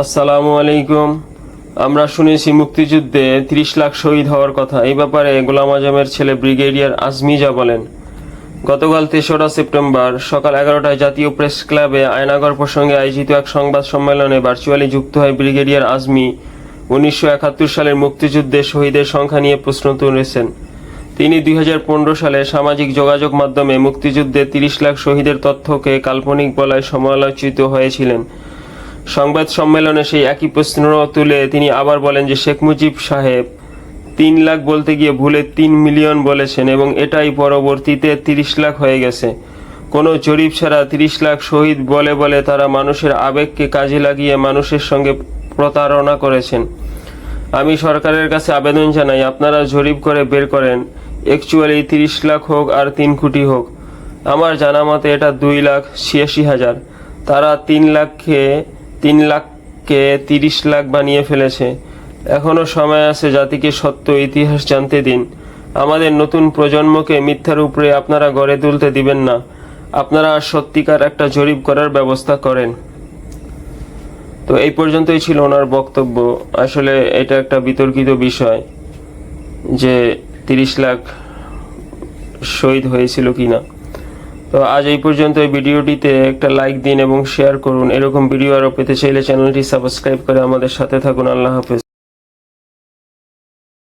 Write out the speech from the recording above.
আসসালামু আলাইকুম। আমরা শুনেছি মুক্তিযুদ্ধে তিরিশ লাখ শহীদ হওয়ার কথা। এই ব্যাপারে গোলাম আজমের ছেলে ব্রিগেডিয়ার আজমি যা বলেন, গতকাল তেসরা সেপ্টেম্বর সকাল এগারোটায় জাতীয় প্রেস ক্লাবে আয়নাগর প্রসঙ্গে আয়োজিত এক সংবাদ সম্মেলনে ভার্চুয়ালি যুক্ত হয় ব্রিগেডিয়ার আজমি। উনিশশো একাত্তর সালের মুক্তিযুদ্ধে শহীদের সংখ্যা নিয়ে প্রশ্ন তুলেছেন। তিনি দুই হাজার পনেরো সালে সামাজিক যোগাযোগ মাধ্যমে মুক্তিযুদ্ধে তিরিশ লাখ শহীদের তথ্যকে কাল্পনিক বলায় সমালোচিত হয়েছিলেন। সংবাদ সম্মেলনে সেই একই প্রশ্ন তুলে তিনি আবার বলেন যে শেখ মুজিব সাহেব তিন লাখ বলতে গিয়ে ভুলে তিন মিলিয়ন বলেছেন এবং এটাই পরবর্তীতে তিরিশ লাখ হয়ে গেছে। কোনো জরিপ ছাড়া তিরিশ লাখ শহীদ বলে বলে তারা মানুষের আবেগকে কাজে লাগিয়ে মানুষের সঙ্গে প্রতারণা করেছেন। আমি সরকারের কাছে আবেদন জানাই, আপনারা জরিপ করে বের করেন। অ্যাকচুয়ালি তিরিশ লাখ হোক আর তিন কোটি হোক। আমার জানা মতে এটা দুই লাখ ছিয়াশি হাজার। তারা তিন লাখকে লাখকে তিরিশ লাখ বানিয়ে ফেলেছে। এখনও সময় আছে জাতিকে সত্য ইতিহাস জানতে দিন। আমাদের নতুন প্রজন্মকে মিথ্যার উপরে আপনারা গড়ে তুলতে দিবেন না। আপনারা সত্যিকার একটা জরিপ করার ব্যবস্থা করেন। তো এই পর্যন্তই ছিল ওনার বক্তব্য। আসলে এটা একটা বিতর্কিত বিষয় যে তিরিশ লাখ শহীদ হয়েছিল কিনা। তো আজ এই পর্যন্ত এই ভিডিওটিতে একটা লাইক দিন এবং শেয়ার করুন। এরকম ভিডিও আরও পেতে চাইলে চ্যানেলটি সাবস্ক্রাইব করে আমাদের সাথে থাকুন। আল্লাহ হাফেজ।